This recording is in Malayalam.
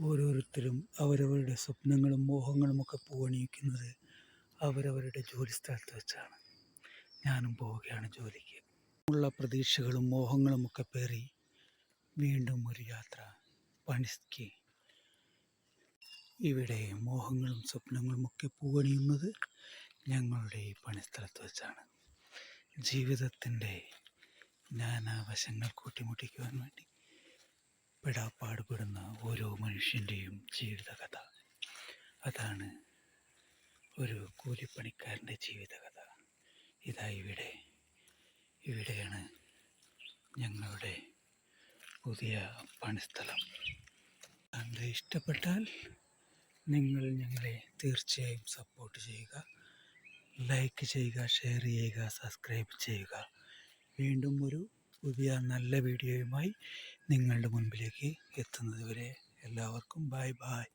ഓരോരുത്തരും അവരവരുടെ സ്വപ്നങ്ങളും മോഹങ്ങളുമൊക്കെ പൂവണിയിക്കുന്നത് അവരവരുടെ ജോലി സ്ഥലത്ത് വെച്ചാണ്. ഞാനും പോവുകയാണ് ജോലിക്ക്. ഉള്ള പ്രതീക്ഷകളും മോഹങ്ങളുമൊക്കെ പേറി വീണ്ടും ഒരു യാത്ര പണിക്ക്. ഇവിടെ മോഹങ്ങളും സ്വപ്നങ്ങളും ഒക്കെ പൂവണിയുന്നത് ഞങ്ങളുടെ ഈ പണിസ്ഥലത്ത് വെച്ചാണ്. ജീവിതത്തിന്റെ നാനാവശങ്ങൾ കൂട്ടിമുട്ടിക്കുവാൻ വേണ്ടി പെടാപ്പാടുപെടുന്ന ഓരോ മനുഷ്യന്റെയും ജീവിതകഥ. അതാണ് ഒരു കൂലിപ്പണിക്കാരന്റെ ജീവിതകഥ. ഇതാ ഇവിടെ. ഇവിടെയാണ് ഞങ്ങളുടെ പുതിയ പണിസ്ഥലം. താങ്കൾ ഇഷ്ടപ്പെട്ടാൽ നിങ്ങൾ ഞങ്ങളെ തീർച്ചയായും സപ്പോർട്ട് ചെയ്യുക. ലൈക്ക് ചെയ്യുക ഷെയർ ചെയ്യുക സബ്സ്ക്രൈബ് ചെയ്യുക. വീണ്ടും ഒരു പുതിയ നല്ല വീഡിയോയുമായി നിങ്ങളുടെ മുൻപിലേക്ക് എത്തുന്നതുവരെ എല്ലാവർക്കും ബായ് ബായ്